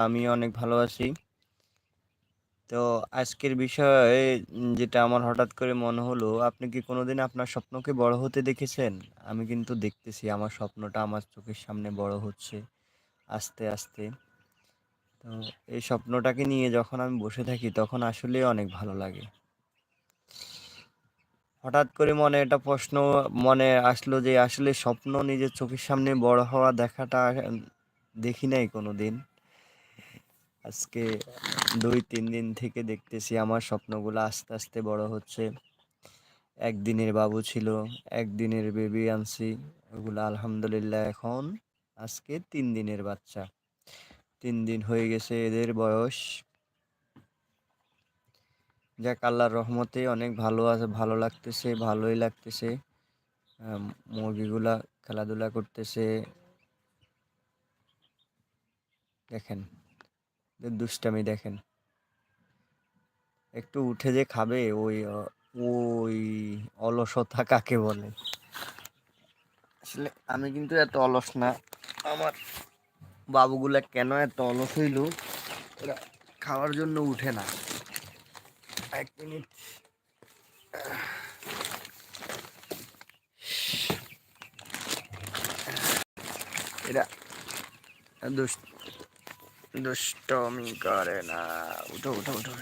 আমি অনেক ভালো আছি। তো আজকের বিষয়ে যেটা আমার হঠাৎ করে মনে হলো, আপনি কি কোনোদিন আপনার স্বপ্নকে বড় হতে দেখেছেন? আমি কিন্তু দেখতেছি, আমার স্বপ্নটা আমার চোখের সামনে বড় হচ্ছে আস্তে আস্তে। তো এই স্বপ্নটাকে নিয়ে যখন আমি বসে থাকি, তখন আসলে অনেক ভালো লাগে। হঠাৎ করে মনে এটা প্রশ্ন মনে আসলো যে, আসলে স্বপ্ন নিজের চোখের সামনে বড় হওয়া দেখাটা দেখি নাই কোনোদিন। আজকে দুই, তিন দিন থেকে দেখতেছি আমার স্বপ্নগুলো আস্তে আস্তে বড় হচ্ছে। একদিনের বাবু ছিল, একদিনের বেবি আনছি, ওগুলো আলহামদুলিল্লাহ এখন আজকে তিন দিনের বাচ্চা। তিন দিন হয়ে গেছে এদের বয়স। যাক, আল্লাহর রহমতে অনেক ভালো আছে, ভালো লাগতেছে, ভালোই লাগতেছে। মুরগিগুলা খেলাধুলা করতেছে। দেখেন। দুষ্টামি দেখেন। একটু উঠে যে খাবে ওই ওই অলসতা কাকে বলে? আসলে আমি কিন্তু এত অলস না। আমার বাবুগুলা কেন এত অলস হইল? ওরা খাওয়ার জন্য উঠে না। এক মিনিট। এরা দুষ্ট। দুষ্টমি করে না। উঠো উঠো উঠো।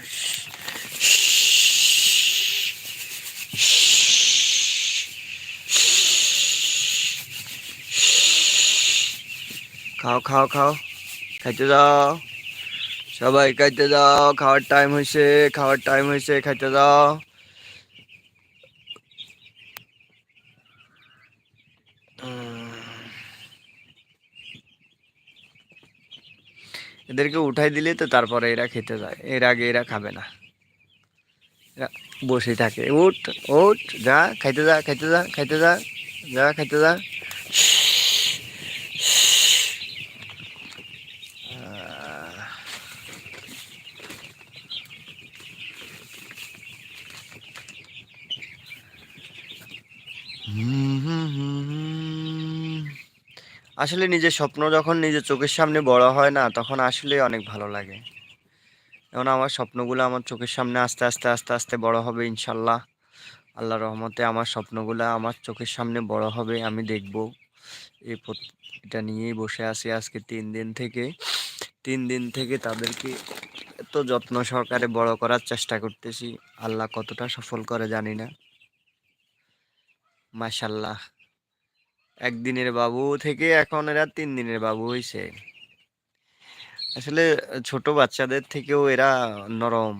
খাও খাও খাও। খাইতে যাও সবাই খাইতে যাও খাওয়ার টাইম হয়েছে খাওয়ার টাইম হয়েছে খাইতে যাও এদেরকে উঠাই দিলে তো তারপরে এরা খেতে যায়। এর আগে এরা খাবে না। বসে থাকে। উঠ উঠ, যা, খাইতে যা খাইতে যা খাইতে যা যা, খাইতে যা। হুম। আসলে নিজের স্বপ্ন যখন নিজের চোখের সামনে বড় হয় না, তখন আসলে অনেক ভালো লাগে। যেমন আমার স্বপ্নগুলো আমার চোখের সামনে আস্তে আস্তে আস্তে আস্তে বড় হবে ইনশাল্লাহ। আল্লাহ রহমতে আমার স্বপ্নগুলো আমার চোখের সামনে বড় হবে, আমি দেখব। এই এটা নিয়েই বসে আছি আজকে তিন দিন থেকে। তিন দিন থেকে তাদেরকে এত যত্ন সহকারে বড় করার চেষ্টা করতেছি। আল্লাহ কতটা সফল করে জানি না। মাশাল্লাহ। একদিনের বাবু থেকে এখন এরা তিন দিনের বাবু হয়েছে আসলে ছোট বাচ্চাদের থেকেও এরা নরম।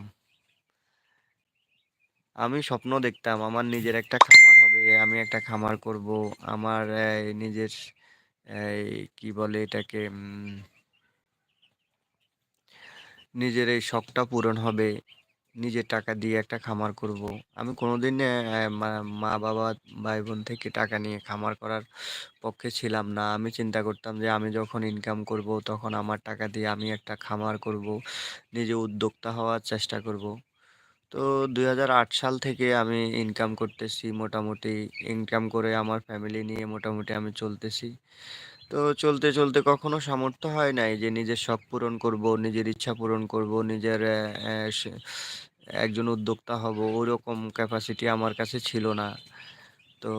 আমি স্বপ্ন দেখতাম, আমার নিজের একটা খামার হবে, আমি একটা খামার করব, আমার নিজের কি বলে এটাকে নিজের এই শখটা পূরণ হবে। নিজের টাকা দিয়ে একটা খামার করব। আমি কোনোদিন মা বাবা ভাই বোন থেকে টাকা নিয়ে খামার করার পক্ষে ছিলাম না। আমি চিন্তা করতাম যে আমি যখন ইনকাম করব, তখন আমার টাকা দিয়ে আমি একটা খামার করব, নিজে উদ্যোক্তা হওয়ার চেষ্টা করব। তো দুই হাজার আট সাল থেকে আমি ইনকাম করতেছি, মোটামুটি ইনকাম করে আমার ফ্যামিলি নিয়ে মোটামুটি আমি চলতেছি। তো চলতে চলতে কখনো সামর্থ্য হয় নাই যে নিজের শখ পূরণ করব, নিজের ইচ্ছা পূরণ করব, নিজের একজন উদ্যোক্তা হব, ওরকম ক্যাপাসিটি আমার কাছে ছিল না। তো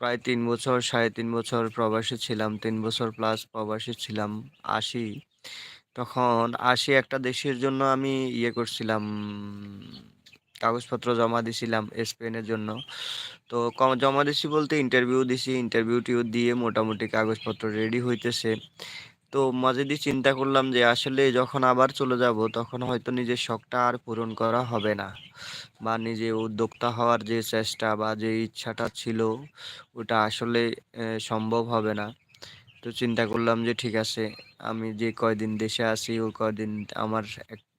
প্রায় তিন বছর, সাড়ে তিন বছর প্রবাসে ছিলাম, তিন বছর প্লাস প্রবাসে ছিলাম, আসি। তখন আসি একটা দেশের জন্য আমি ইয়ে করছিলাম কাগজপত্র জমা দিছিলাম স্পেনের জন্য। তো জমা দিছি বলতে ইন্টারভিউ দিছি ইন্টারভিউ টিউ দিয়ে মোটামুটি কাগজপত্র রেডি হইতেছে। তো মাঝে দিয়ে চিন্তা করলাম যে আসলে যখন আবার চলে যাব, তখন হয়তো নিজের শখটা আর পূরণ করা হবে না। বা নিজে উদ্যোক্তা হওয়ার যে চেষ্টা বা যে ইচ্ছাটা ছিল, ওটা আসলে সম্ভব হবে না। তো চিন্তা করলাম যে ঠিক আছে, আমি যে কয়দিন দেশে আছি, ও কয়দিন আমার এক-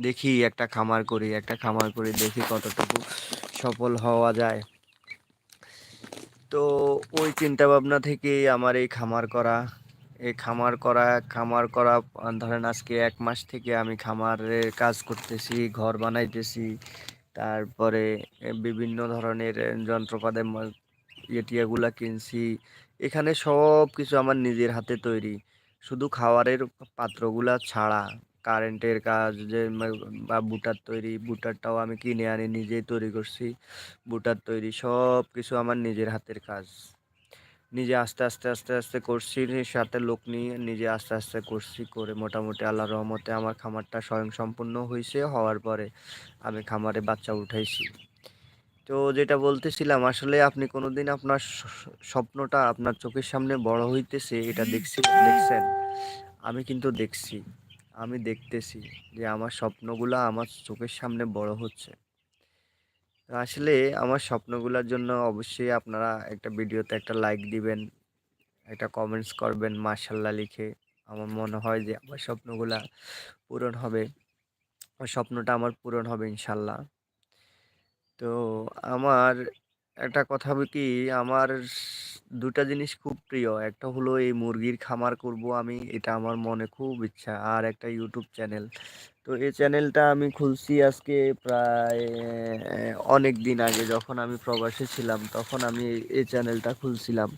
দেখি একটা খামার করি একটা খামার করি দেখি কতটুকু সফল হওয়া যায়। তো ওই চিন্তা ভাবনা থেকেই আমার এই খামার করা। এই খামার করা খামার করা ধরেন আজকে এক মাস থেকে আমি খামারের কাজ করতেছি ঘর বানাইতেছি। তারপরে বিভিন্ন ধরনের এ, যন্ত্রপাতি ম- ইয়ে কিনছি। এখানে সব কিছু আমার নিজের হাতে তৈরি। শুধু খাওয়ারের পাত্রগুলা ছাড়া। কারেন্টের কাজ, যে বা বুটার তৈরি, বুটারটাও আমি কিনে আনি, নিজেই তৈরি করছি। বুটার তৈরি সব কিছু আমার নিজের হাতের কাজ। নিজে আস্তে আস্তে আস্তে আস্তে করছি, সাথে লোক নিয়ে নিজে আস্তে আস্তে করছি করে মোটামুটি আল্লাহ রহমতে আমার খামারটা স্বয়ং সম্পূর্ণ হয়েছে হওয়ার পরে আমি খামারে বাচ্চা উঠাইছি। তো যেটা বলতেছিলাম, আসলে আপনি কোনোদিন আপনার স্বপ্নটা আপনার চোখের সামনে বড় হইতেছে, এটা দেখছি, দেখছেন? আমি কিন্তু দেখছি। আমি দেখতেছি যে আমার স্বপ্নগুলা আমার চোখের সামনে বড় হচ্ছে। আসলে আমার স্বপ্নগুলোর জন্য অবশ্যই আপনারা একটা ভিডিওতে একটা লাইক দিবেন, একটা কমেন্টস করবেন মার্শাল্লাহ লিখে। আমার মনে হয় যে আমার স্বপ্নগুলা পূরণ হবে। আমার স্বপ্নটা আমার পূরণ হবে ইনশাল্লাহ তো আমার একটা কথা কি? আমার দুটা জিনিস খুব প্রিয়। একটা হলো এই মুরগির খামার করব আমি, এটা আমার মনে খুব ইচ্ছা। আর একটা ইউটিউব চ্যানেল তো এই চ্যানেলটা আমি খুলছি আজকে প্রায় অনেক দিন আগে। যখন আমি প্রবাসে ছিলাম, তখন আমি এই চ্যানেলটা খুলছিলাম।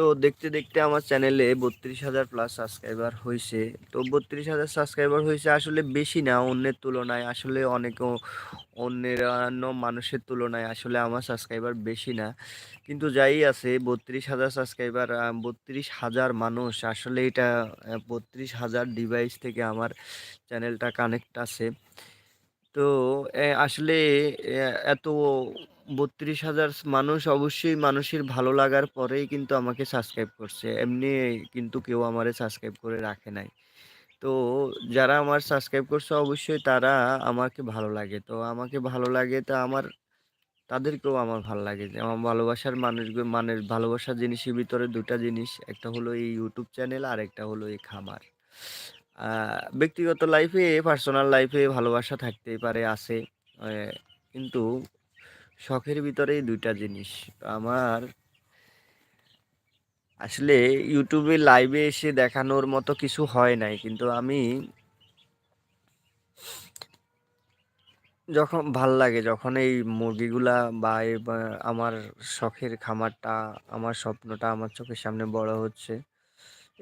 তো দেখতে দেখতে আমার চ্যানেলে বত্রিশ হাজার প্লাস সাবস্ক্রাইবার হয়েছে তো বত্রিশ হাজার সাবস্ক্রাইবার হয়েছে আসলে বেশি না, অন্যের তুলনায় আসলে অনেক অন্যান্য মানুষের তুলনায় আসলে আমার সাবস্ক্রাইবার বেশি না। কিন্তু যাই আছে, বত্রিশ হাজার সাবস্ক্রাইবার বত্রিশ হাজার মানুষ আসলে এটা বত্রিশ হাজার ডিভাইস থেকে আমার চ্যানেলটা কানেক্ট আছে। তো আসলে এত বত্রিশ হাজার মানুষ অবশ্যই মানুষের ভালো লাগার পরেই কিন্তু আমাকে সাবস্ক্রাইব করছে। এমনি কিন্তু কেউ আমারে সাবস্ক্রাইব করে রাখে নাই। তো যারা আমার সাবস্ক্রাইব করছে অবশ্যই তারা আমাকে ভালো লাগে। তো আমাকে ভালো লাগে তা আমার তাদেরকেও আমার ভালো লাগে যে আমার ভালোবাসার মানুষগুলো মানে ভালোবাসার জিনিসের ভিতরে দুটা জিনিস একটা হলো এই ইউটিউব চ্যানেল আর একটা হলো এই খামার। ব্যক্তিগত লাইফে পার্সোনাল লাইফে ভালোবাসা থাকতেই পারে আহ, কিন্তু শখের ভিতরেই দুইটা জিনিস। আমার আসলে ইউটিউবে লাইভে এসে দেখানোর মতো কিছু হয় নাই, কিন্তু আমি যখন ভালো লাগে, যখন এই মুরগিগুলা বা আমার শখের খামারটা, আমার স্বপ্নটা আমার চোখের সামনে বড় হচ্ছে,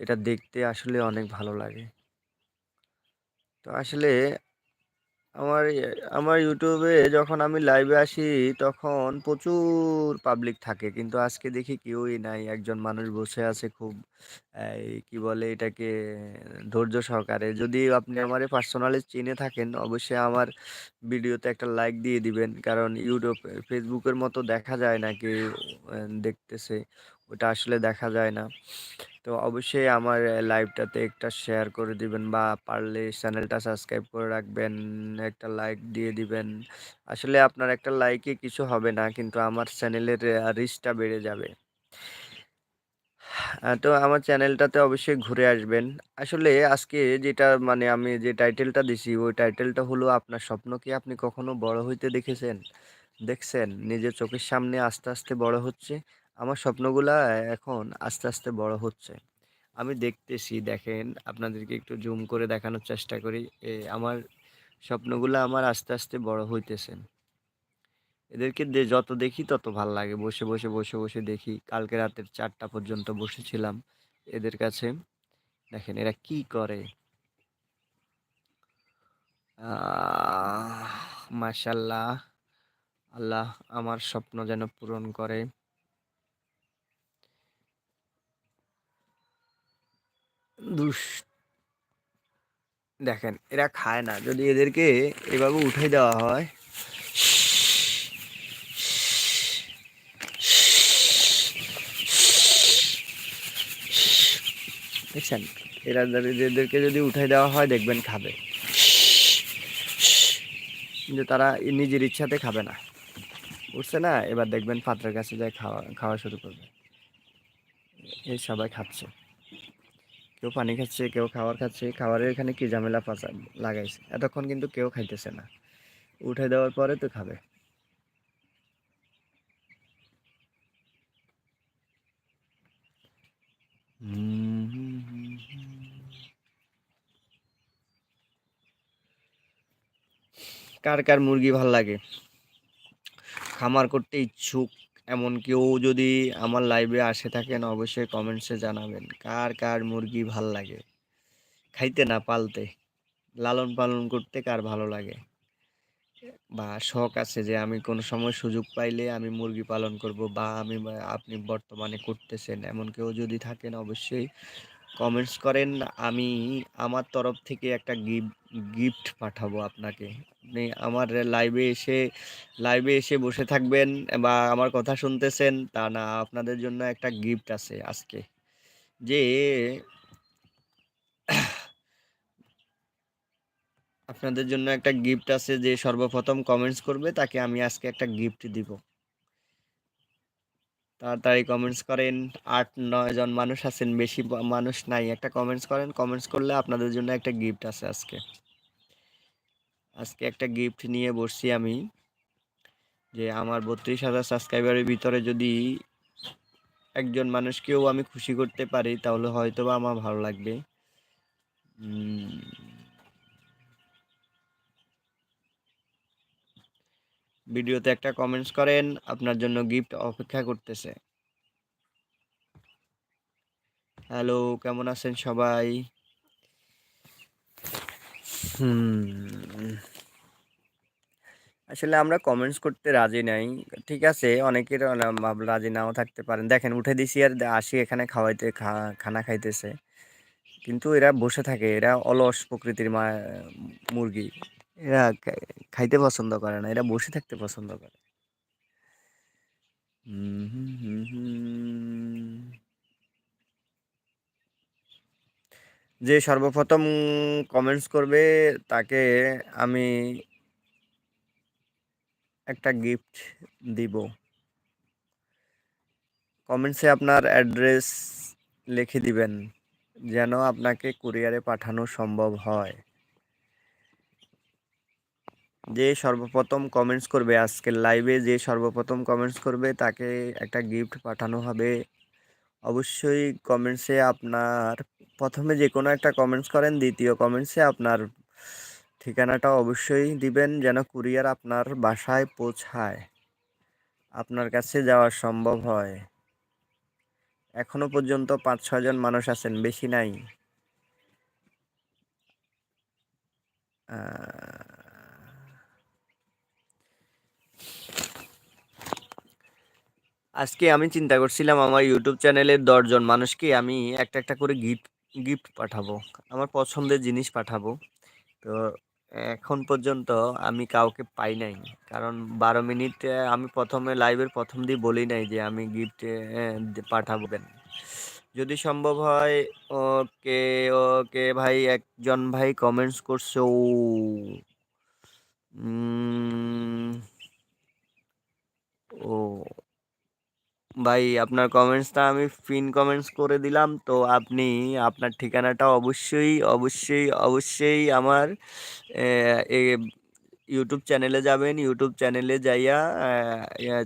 এটা দেখতে আসলে অনেক ভালো লাগে। তো আসলে আমার আমার ইউটিউবে যখন আমি লাইভে আসি, তখন প্রচুর পাবলিক থাকে। কিন্তু আজকে দেখি কেউই নাই। একজন মানুষ বসে আছে খুব, এই কি বলে এটাকে, ধৈর্য সহকারে। যদি আপনি আমার পার্সোনালি চিনে থাকেন, অবশ্যই আমার ভিডিওতে একটা লাইক দিয়ে দিবেন। কারণ ইউটিউব ফেসবুকের মতো দেখা যায় না কেউ দেখতেছে। ওটা আসলে দেখা যায় না। তো অবশ্যই আমার লাইভটাতে একটা শেয়ার করে দিবেন বা পারলে চ্যানেলটা সাবস্ক্রাইব করে রাখবেন, একটা লাইক দিয়ে দিবেন। আসলে আপনার একটা লাইকে কিছু হবে না, কিন্তু আমার চ্যানেলের রিচটা বেড়ে যাবে। তো আমার চ্যানেলটাতে অবশ্যই ঘুরে আসবেন। আসলে আজকে যেটা মানে আমি যে টাইটেলটা দিছি, ওই টাইটেলটা হলো আপনার স্বপ্ন কি আপনি কখনো বড় হইতে দেখেছেন? দেখছেন? নিজের চোখের সামনে আস্তে আস্তে বড় হচ্ছে? আমার স্বপ্নগুলা এখন আস্তে আস্তে বড় হচ্ছে। আমি দেখতেছি, দেখেন, আপনাদেরকে একটু জুম করে দেখানোর চেষ্টা করি। এ, আমার স্বপ্নগুলো আমার আস্তে আস্তে বড় হইতেছে। এদেরকে যত দেখি তত ভালো লাগে। বসে বসে বসে বসে দেখি। কালকে রাতের চারটা পর্যন্ত বসেছিলাম এদের কাছে। দেখেন, এরা কি করে? আহ মাশাল্লাহ আল্লাহ আমার স্বপ্ন যেন পূরণ করে। দুষ দেখেন, এরা খায় না। যদি এদেরকে এভাবে উঠাই দেওয়া হয়, দেখছেন? এরা এদেরকে যদি উঠাই দেওয়া হয়, দেখবেন খাবে। কিন্তু তারা নিজের ইচ্ছাতে খাবে না। উঠছে না, এবার দেখবেন পাত্রের কাছে যায় খাওয়া খাওয়া শুরু করবে। এই সবাই খাচ্ছে। কেউ পানি খাচ্ছে, কেউ খাবার খাচ্ছে, খাবারের এখানে কি ঝামেলা ফাঁসা লাগাইছে? এতক্ষণ কিন্তু কেউ খাইতেছে না। উঠে দেওয়ার পরে তো খাবে। কার কার মুরগি ভালো লাগে? খামার করতে ইচ্ছুক এমন কেউ যদি আমার লাইভে আসে থাকেন, অবশ্যই কমেন্টসে জানাবেন। কার কার মুরগি ভালো লাগে? খাইতে না পালতে? লালন পালন করতে কার ভালো লাগে? বা শখ আছে যে আমি কোনো সময় সুযোগ পাইলে আমি মুরগি পালন করব বা আমি আপনি বর্তমানে করতেছেন। এমন কেউ যদি থাকেন, অবশ্যই কমেন্টস করেন। আমি আমার তরফ থেকে একটা গিফট গিফট পাঠাবো আপনাকে। আপনি আমার লাইভে এসে লাইভে এসে বসে থাকবেন বা আমার কথা শুনতেছেন, তা না, আপনাদের জন্য একটা গিফট আছে আজকে। যে আপনাদের জন্য একটা গিফট আছে যে সর্বপ্রথম কমেন্টস করবে, তাকে আমি আজকে একটা গিফট দিব। তাড়াতাড়ি কমেন্টস করেন, আট, নয় জন মানুষ আছেন, বেশি মানুষ নাই। একটা কমেন্টস করেন কমেন্টস করলে আপনাদের জন্য একটা গিফট আছে আজকে। আজকে একটা গিফট নিয়ে বসছি আমি, যে আমার বত্রিশ হাজার সাবস্ক্রাইবারের ভিতরে যদি একজন মানুষকেও আমি খুশি করতে পারি, তাহলে হয়তো বা আমার ভালো লাগবে। ভিডিওতে একটা কমেন্টস করেন, আপনার জন্য গিফট অপেক্ষা করতেছে। হ্যালো কেমন আছেন সবাই? হুম। আসলে আমরা কমেন্টস করতে রাজি নাই, ঠিক আছে? অনেকের রাজি নাও থাকতে পারেন। দেখেন, উঠে দিছি আর আসি এখানে খাওয়াইতে খানা খাইতেছে। কিন্তু এরা বসে থাকে, এরা অলস প্রকৃতির মা, মুরগি। এরা খাইতে পছন্দ করে না, এরা বসে থাকতে পছন্দ করে। হুম হুম হুম হুম। যে সর্বপ্রথম কমেন্টস করবে, তাকে আমি একটা গিফট দিব। কমেন্টসে আপনার অ্যাড্রেস লিখে দিবেন, যেন আপনাকে কুরিয়ারে পাঠানো সম্ভব হয়। যে সর্বপ্রথম কমেন্টস করবে, আজকের লাইভে যে সর্বপ্রথম কমেন্টস করবে, তাকে একটা গিফট পাঠানো হবে। অবশ্যই কমেন্টসে আপনার প্রথমে যে কোনো একটা কমেন্টস করেন, দ্বিতীয় কমেন্টসে আপনার ঠিকানাটা অবশ্যই দিবেন যেন কুরিয়ার আপনার বাসায় পৌঁছায়, আপনার কাছে যাওয়া সম্ভব হয়। এখনও পর্যন্ত পাঁচ ছজন মানুষ আছেন, বেশি নাই। আজকে আমি চিন্তা করছিলাম আমার ইউটিউব চ্যানেলের দশজন মানুষকে আমি একটা একটা করে গিফট গিফট পাঠাবো, আমার পছন্দের জিনিস পাঠাবো। তো এখন পর্যন্ত আমি কাউকে পাই নাই। কারণ বারো মিনিট আমি প্রথমে লাইভের প্রথম দিয়ে বলি নাই যে আমি গিফট পাঠাবো দেন যদি সম্ভব হয় ওকে ওকে ভাই একজন ভাই কমেন্টস করছে, ও ও ভাই, আপনার কমেন্টসটা আমি পিন কমেন্টস করে দিলাম। তো আপনি আপনার ঠিকানাটা অবশ্যই অবশ্যই অবশ্যই আমার ইউটিউব চ্যানেলে যাবেন। ইউটিউব চ্যানেলে যাইয়া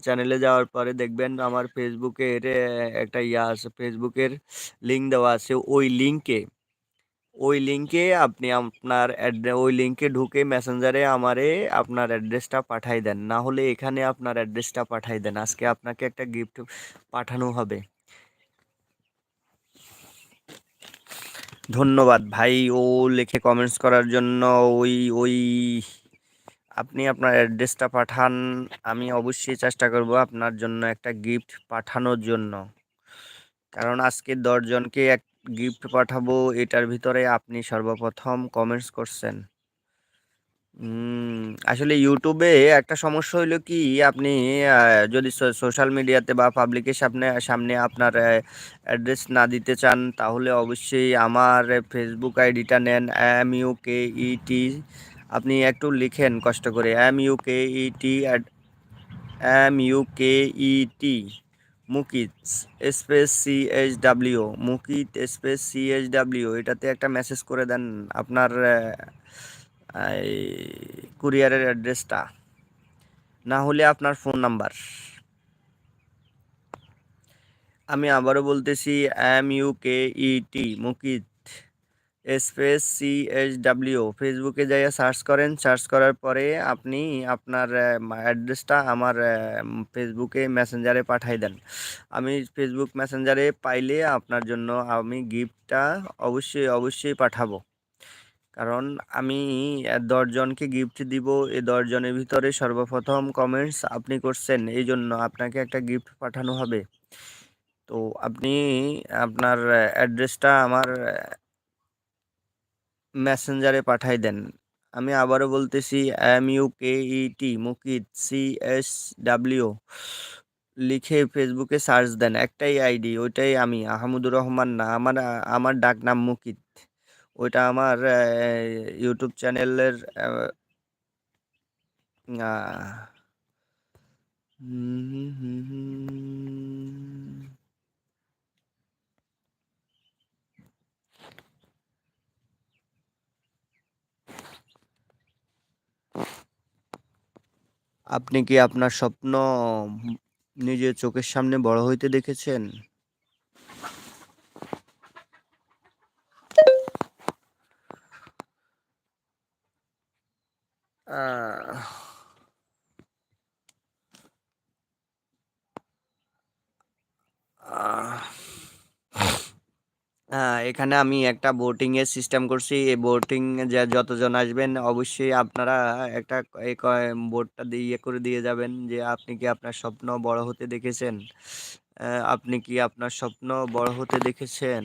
চ্যানেলে যাওয়ার পরে দেখবেন আমার ফেসবুকের একটা ইয়া আছে। ফেসবুকের লিঙ্ক দেওয়া আছে। ওই লিঙ্কে ওই লিঙ্কে আপনি আপনার ওই লিঙ্কে ঢুকে মেসেঞ্জারে আমারে আপনার অ্যাড্রেসটা পাঠাই দেন। না হলে এখানে আপনার অ্যাড্রেসটা পাঠাই দেন। আজকে আপনাকে একটা গিফট পাঠানো হবে। ধন্যবাদ ভাই। ও লিখে কমেন্টস করার জন্য ওই ওই আপনি আপনার অ্যাড্রেসটা পাঠান। আমি অবশ্যই চেষ্টা করব আপনার জন্য একটা গিফট পাঠানোর জন্য। কারণ আজকে দশজনকে এক গিফট পাঠাবো, এটার ভিতরে আপনি সর্বপ্রথম কমেন্টস করছেন। আসলে ইউটিউবে একটা সমস্যা হইল কি, আপনি যদি সোশ্যাল মিডিয়াতে বা পাবলিকের সামনে সামনে আপনার অ্যাড্রেস না দিতে চান, তাহলে অবশ্যই আমার ফেসবুক আইডিটা নেন এম ইউ কে ই টি আপনি একটু লিখেন কষ্ট করে M U K E T M U K E T Mukit, space C H W Mukit, space C H W এটাতে একটা মেসেজ করে দেন আপনার কুরিয়ারের অ্যাড্রেসটা না হলে আপনার ফোন নাম্বার আমি আবারও বলতেছি M U K E T Mukit. Space C H W, ফেসবুকে যাইয়া সার্চ করেন। সার্চ করার পরে আপনি আপনার অ্যাড্রেসটা আমার ফেসবুকে মেসেঞ্জারে পাঠাই দেন। আমি ফেসবুক মেসেঞ্জারে পাইলে আপনার জন্য আমি গিফটটা অবশ্যই অবশ্যই পাঠাবো। কারণ আমি দশজনকে গিফট দিব। এই দশজনের ভিতরে সর্বপ্রথম কমেন্টস আপনি করছেন, এই জন্য আপনাকে একটা গিফট পাঠানো হবে। তো আপনি আপনার অ্যাড্রেসটা আমার মেসেঞ্জারে পাঠাই দেন আমি আবারও বলতেছি M U K E T Mukit C S W লিখে ফেসবুকে সার্চ দেন একটাই আইডি ওইটাই আমি আহমদুর রহমান না আমার আমার ডাক নাম মুকিত ওইটা আমার ইউটিউব চ্যানেলের আপনি কি আপনার স্বপ্ন নিজের চোখের সামনে বড় হইতে দেখেছেন হ্যাঁ এখানে আমি একটা বোটিংয়ের সিস্টেম করছি। এই বোটিং যে যতজন আসবেন, অবশ্যই আপনারা একটা বোর্ডটা দিয়ে ইয়ে করে দিয়ে যাবেন যে আপনি কি আপনার স্বপ্ন বড় হতে দেখেছেন? আপনি কি আপনার স্বপ্ন বড় হতে দেখেছেন?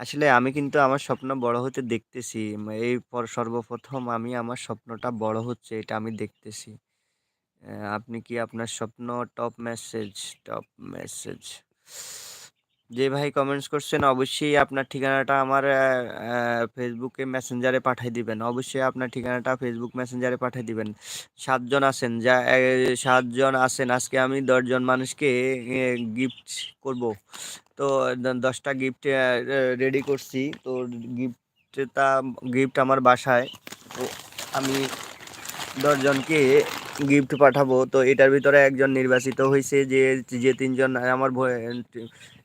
আসলে আমি কিন্তু আমার স্বপ্ন বড় হতে দেখতেছি। এই পর, সর্বপ্রথম আমি আমার স্বপ্নটা বড় হচ্ছে, এটা আমি দেখতেছি। আপনি কি আপনার স্বপ্ন টপ মেসেজ টপ মেসেজ যে ভাই কমেন্টস করছেন, অবশ্যই আপনার ঠিকানাটা আমার ফেসবুকে মেসেঞ্জারে পাঠিয়ে দিবেন। অবশ্যই আপনার ঠিকানাটা ফেসবুক মেসেঞ্জারে পাঠিয়ে দিবেন। সাতজন আছেন, যা সাতজন আছেন। আজকে আমি দশজন মানুষকে গিফট করব। তো দশটা গিফট রেডি করছি। তো গিফটটা গিফট আমার বাসায়। তো আমি দশজনকে গিফট পাঠাবো। তো এটার ভিতরে একজন নির্বাচিত হয়েছে যে যে তিনজন আমার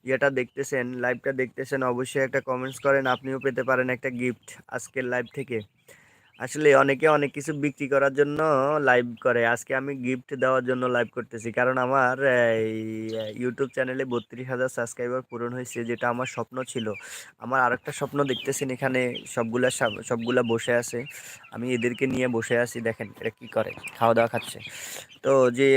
ইয়েটা দেখতেছেন লাইভটা দেখতেছেন, অবশ্যই একটা কমেন্টস করেন, আপনিও পেতে পারেন একটা গিফট আজকের লাইভ থেকে। আসলে অনেকে অনেক কিছু বিক্রি করার জন্য লাইভ করে। আজকে আমি গিফট দেওয়ার জন্য লাইভ করতেছি। কারণ আমার ইউটিউব চ্যানেলে বত্রিশ হাজার সাবস্ক্রাইবার পূরণ হয়েছে, যেটা আমার স্বপ্ন ছিল। আমার আরেকটা স্বপ্ন দেখতেছেন এখানে সবগুলা সবগুলা বসে আছে। আমি এদেরকে নিয়ে বসে আছি, দেখেন এরা কী করে খাওয়া দাওয়া খাচ্ছে। তো যে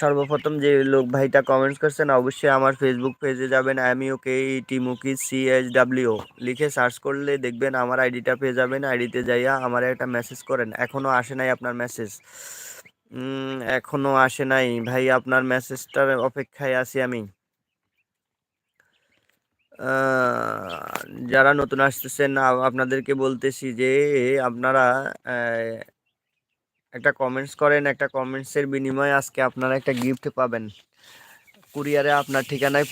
সর্বপ্রথম যে লোক ভাইটা কমেন্টস করছেন, অবশ্যই আমার ফেসবুক পেজে যাবেন। আমি okay T Muki C H W লিখে সার্চ করলে দেখবেন আমার আইডিটা পেয়ে যাবেন। আইডিতে যাইয়া আমার একটা মেসেজ করেন। এখনও আসে নাই আপনার মেসেজ এখনও আসে নাই। ভাই, আপনার মেসেজটার অপেক্ষায় আছি আমি। যারা নতুন আসতেছেন আপনাদেরকে বলতেছি যে, আপনারা একটা কমেন্টস করেন। একটা কমেন্টসের বিনিময়ে আজকে আপনারা একটা গিফট পাবেন। কুরিয়ারে আপনার ঠিকানায়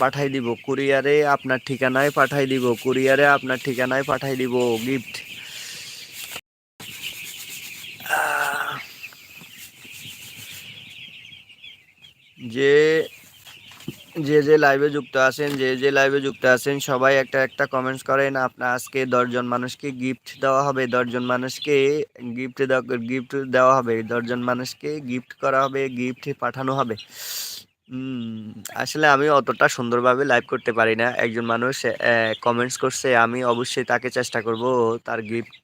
পাঠাই দিব। কুরিয়ারে আপনার ঠিকানায় পাঠাই দিব। কুরিয়ারে আপনার ঠিকানায় পাঠাই দিব গিফট যে যে যে লাইভে যুক্ত আছেন, যে যে লাইভে যুক্ত আছেন, সবাই একটা একটা কমেন্টস করেন আপনার আজকে দশজন মানুষকে গিফট দেওয়া হবে, দশজন মানুষকে গিফট গিফট দেওয়া হবে, দশজন মানুষকে গিফট করা হবে গিফট পাঠানো হবে। আসলে আমি অতটা সুন্দরভাবে লাইভ করতে পারি না। একজন মানুষ কমেন্টস করছে, আমি অবশ্যই তাকে চেষ্টা করব তার গিফট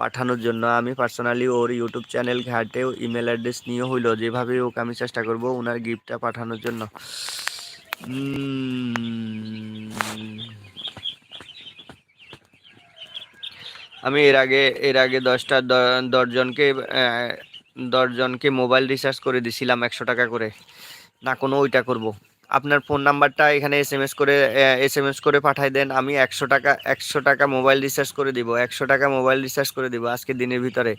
পাঠানোর জন্য। আমি পার্সোনালি ওর ইউটিউব চ্যানেল ঘাটে ইমেল অ্যাড্রেস নিয়ে হইল যেভাবে ওকে আমি চেষ্টা করব ওনার গিফটটা পাঠানোর জন্য। আমি এর আগে এর আগে দশটা দশজনকে দশজনকে মোবাইল রিচার্জ করে দিছিলাম একশো টাকা করে। না কোনো ওইটা করব। আপনার ফোন নাম্বারটা এখানে এস এম এস করে এস এম এস করে পাঠাই দেন। আমি একশো টাকা একশো টাকা মোবাইল রিচার্জ করে দিব, একশো টাকা মোবাইল রিচার্জ করে দিব আজকে দিনের ভিতরে।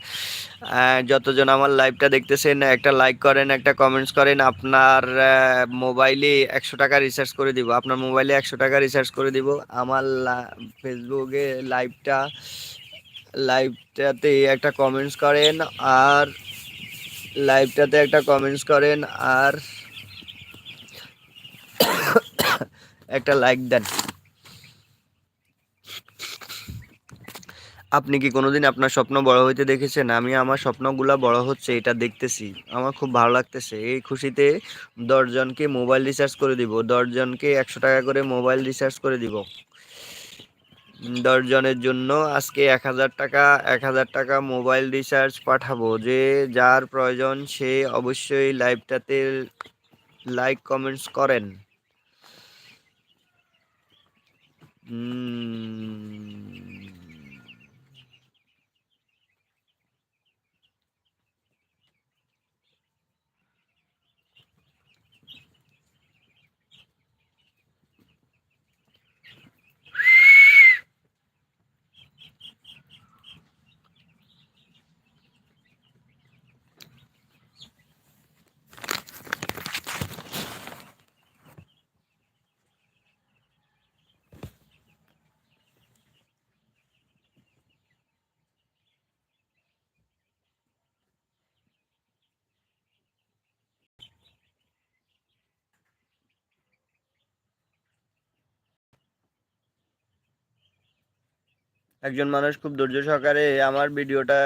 যতজন আমার লাইভটা দেখতেছেন, একটা লাইক করেন, একটা কমেন্টস করেন, আপনার মোবাইলে একশো টাকা রিচার্জ করে দিব। আপনার মোবাইলে একশো টাকা রিচার্জ করে দিব। আমার ফেসবুকে লাইভটা লাইভটাতে একটা কমেন্টস করেন, আর লাইভটাতে একটা কমেন্টস করেন, আর একটা লাইক দেন। আপনি কি কোনোদিন আপনার স্বপ্ন বড় হইতে দেখেছেন? আমি আমার স্বপ্নগুলা বড় হচ্ছে, এটা দেখতেছি। আমার খুব ভালো লাগতেছে। এই খুশিতে দশজনকে মোবাইল রিচার্জ করে দিব। দশজনকে একশো টাকা করে মোবাইল রিচার্জ করে দিব। দশজনের জন্য আজকে এক হাজার টাকা, এক হাজার টাকা মোবাইল রিচার্জ পাঠাবো। যে যার প্রয়োজন সে অবশ্যই লাইভটাতে লাইক কমেন্টস করেন। Mm. একজন মানুষ খুব ধৈর্য সহকারে আমার ভিডিওটা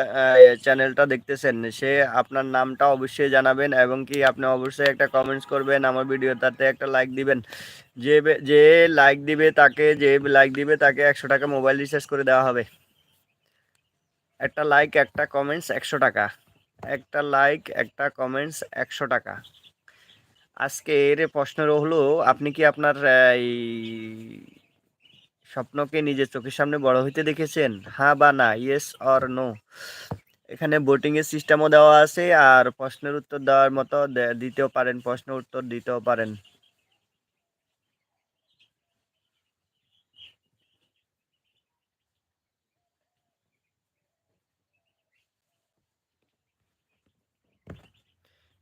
চ্যানেলটা দেখতেছেন, সে আপনার নামটা অবশ্যই জানাবেন এবং কি আপনি অবশ্যই একটা কমেন্টস করবেন, আমার ভিডিওটাতে একটা লাইক দিবেন। যে যে লাইক দিবে তাকে, যে লাইক দিবে তাকে একশো টাকা মোবাইল রিচার্জ করে দেওয়া হবে। একটা লাইক একটা কমেন্টস একশো টাকা। একটা লাইক একটা কমেন্টস একশো টাকা। আজকে আজকের প্রশ্ন হলো, আপনি কি আপনার এই স্বপ্নকে নিজের চোখের সামনে বড় হইতে দেখেছেন? হ্যাঁ বা না? ইয়েস অর নো এখানে বোটিং এর সিস্টেমও দেওয়া আছে আর প্রশ্নের উত্তর দেওয়ার মতো দিতেও পারেন, প্রশ্ন উত্তর দিতেও পারেন।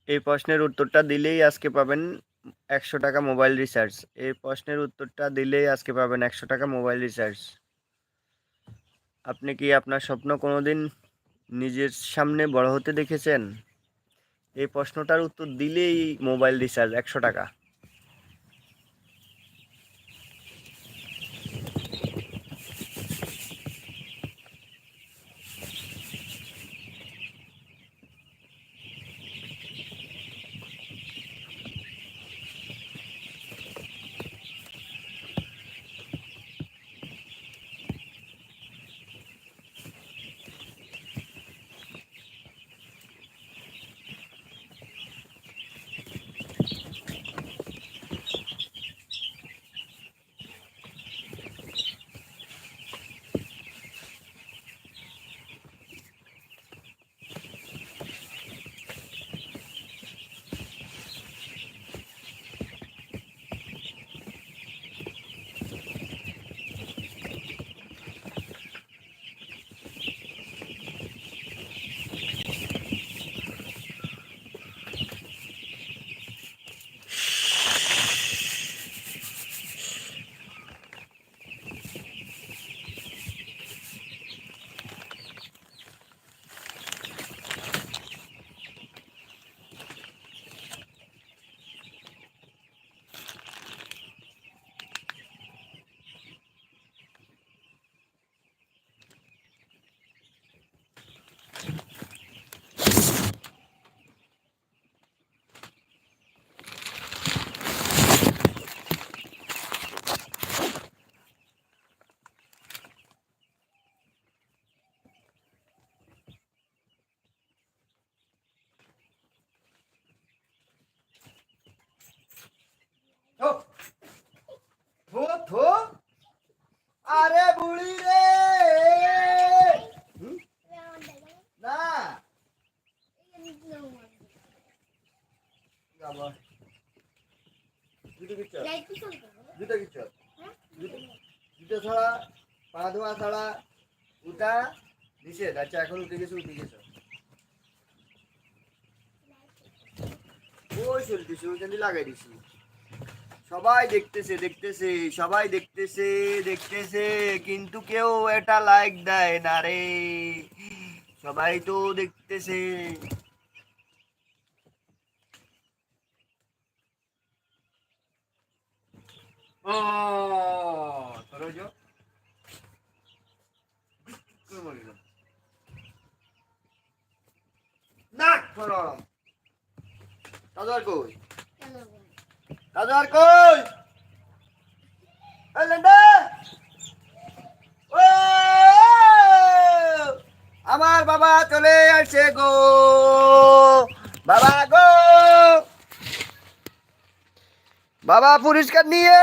এই প্রশ্নের উত্তরটা দিলেই আজকে পাবেন একশো টাকা মোবাইল রিচার্জ। এই প্রশ্নের উত্তরটা দিলেই আজকে পাবেন একশো টাকা মোবাইল রিচার্জ। আপনি কি আপনার স্বপ্ন কোনো দিন নিজের সামনে বড় হতে দেখেছেন? এই প্রশ্নটার উত্তর দিলেই মোবাইল রিচার্জ একশো টাকা। আচ্ছা এখন উঠে গেছে উঠে গেছে। ওই চলতেছে, ওইখানে লাগাই দিছি। সবাই দেখতেছে দেখতেছে, সবাই দেখতেছে দেখতেছে, কিন্তু কেউ এটা লাইক দেয় না রে। সবাই তো দেখতেছে। ও, তোর নরম দাদু আর কই? দাদু আর কই? আমার বাবা চলে আসে গো। বাবা গো! বাবা পুরস্কার নিয়ে